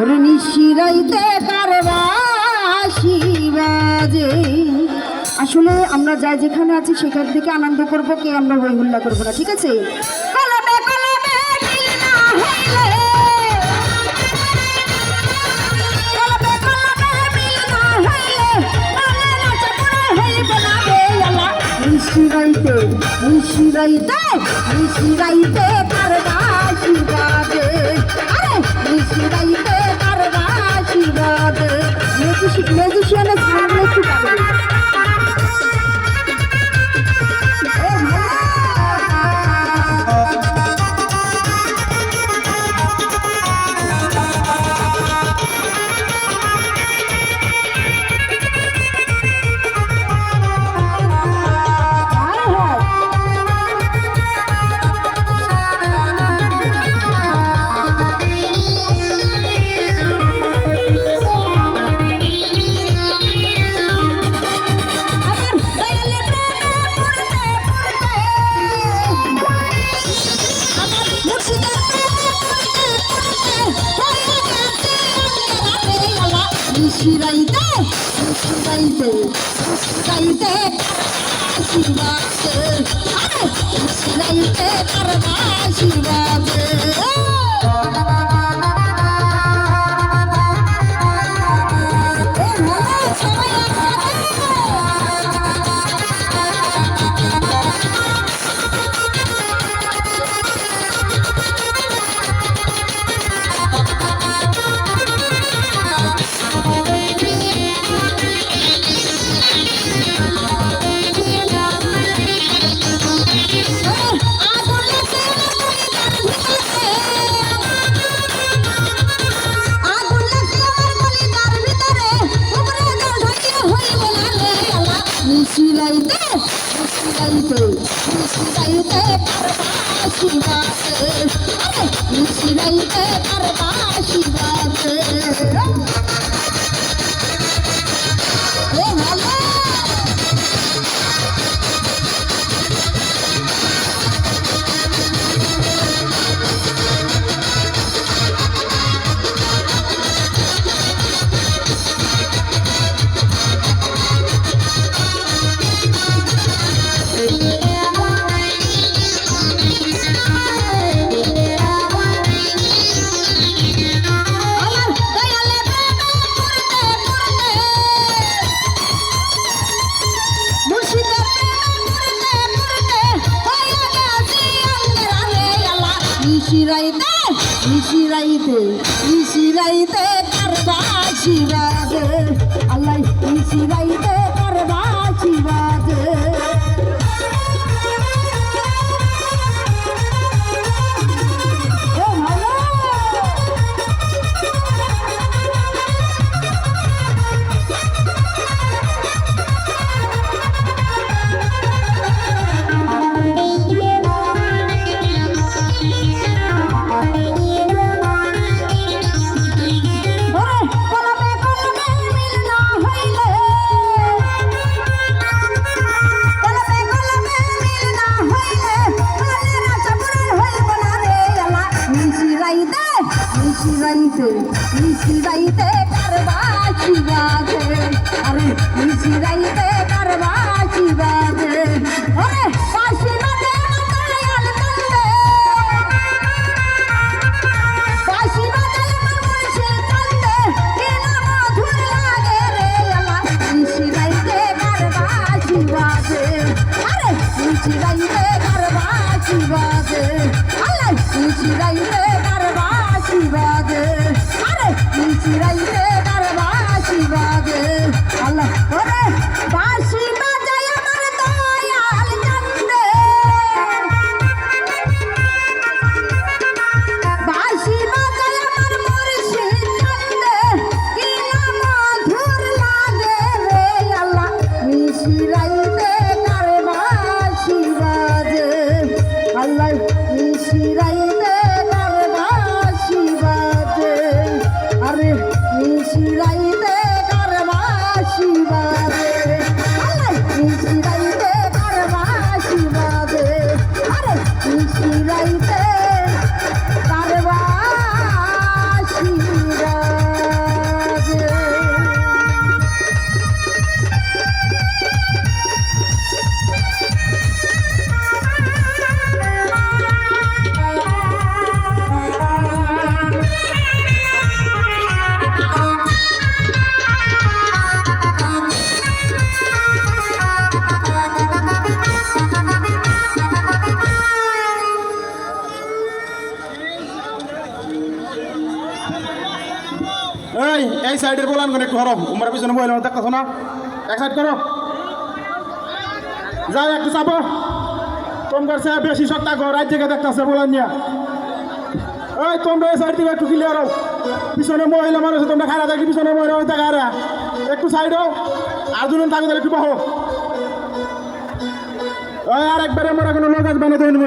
ওরে নিশিরাইতে কারবাসি বাজে আসলে আমরা যাই যেখানে আছি, সেখান থেকে আনন্দ করব কে আমরা হই হুল্লা করব না, ঠিক আছে? নিশিরাইতে নিশিরাইতে নিশিরাইতে কারবাসি বাজে আরে নিশিরাইতে কারবাসি নিশিরাইতে নিশিরাইতে নিশিরাইতে শিবাতে আরে নিশিরাইতে করবা শিবাতে मुश्किलते मुश्किलते मुश्किलते परवाशी নিশিরাইতে শিরাইতে তার বা বাজে আল্লাহ নিশিরাইতে মিশিরাইতে মিশিরাইতে কারবাসি বাজে আরে মিশিরাইতে কারবাসি বাজে চিরাই এই সাইডের বলান করে একটু হরম। উমার পিছনে বইলে দেখতেছো না এক সাইড করো। যাই একটু চাপো। তোমার সে বেশি সত্তা গো রাত থেকে দেখতেছে বলান নিয়া এই, তোমরা এই সাইড থেকে একটু ক্লিয়ার হও। পিছনে মহিলা মানুষ, তোমরা খারাপ দেখি পিছনে মহিলা ওই দেখা একটু সাইড হও। আর দুজন থাকো তাহলে একটু ওই আর একবারে আমরা কোনো লোক আসবে না